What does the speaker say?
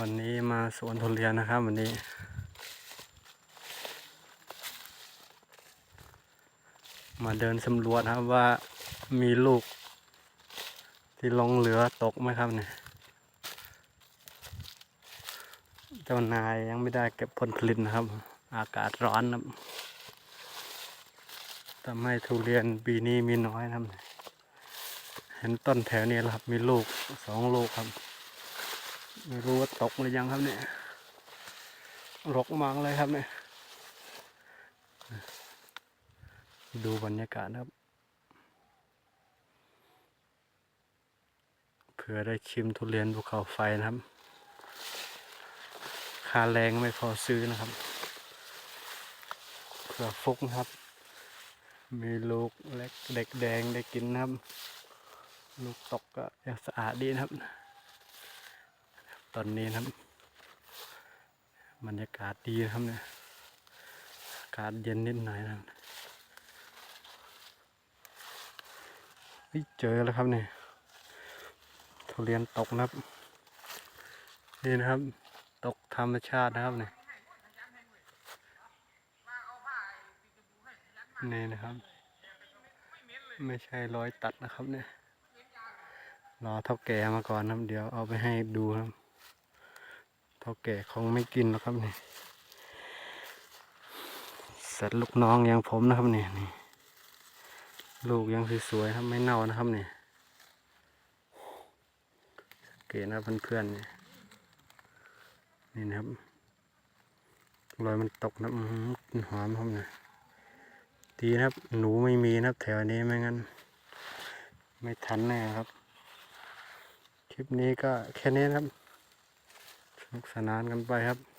วันนี้มาสวนทุเรียนนะครับ วันนี้ มาเดินสำรวจครับว่ามีลูก ที่ลงเหลือตกไหมครับเนี่ยเจ้านายยังไม่ได้เก็บผลผลิตนะครับ อากาศร้อนนะครับทำให้ทุเรียนปีนี้มีน้อยนะครับ เห็นต้นแถวนี้ครับ มีลูกสองลูกครับ ไม่รู้ว่าตกหรือยังครับเนี่ยรกมากเลยครับเนี่ย ดูบรรยากาศนะครับ เผื่อได้ชิมทุเรียนภูเขาไฟนะครับ ค่าแรงไม่พอซื้อนะครับ เผื่อฟุกนะครับ มีลูกเล็กเด็กแดงได้กินนะครับ ลูกตกก็ยังสะอาดดีนะครับ ตอนนี้นะครับบรรยากาศดีครับเนี่ยอากาศเย็นนิดหน่อยนะเจอแล้วครับเนี่ยทุเรียนตกนะครับ นี่นะครับ ตกธรรมชาตินะครับเนี่ยนี่นะครับ ไม่ใช่ร้อยตัดนะครับเนี่ยรอเท่าแก่มาก่อนนะเดี๋ยวเอาไปให้ดูครับ เท่าแก่คงไม่กินหรอกครับนี่เสร็จลูกน้องอย่างผมนะครับเนี่ยนี่ ลูกยังสวยๆครับไม่เน่านะครับเนี่ยสังเกตนะเพื่อนๆเนี่ยนี่นะครับรอยมันตกนะหอกลิ่นหอมครับเนี่ยดีนะครับ หนูไม่มีนะครับแถวนี้ไม่งั้น ไม่ทันแน่ครับ คลิปนี้ก็แค่นี้นะครับ สนุกสนานกันไปครับ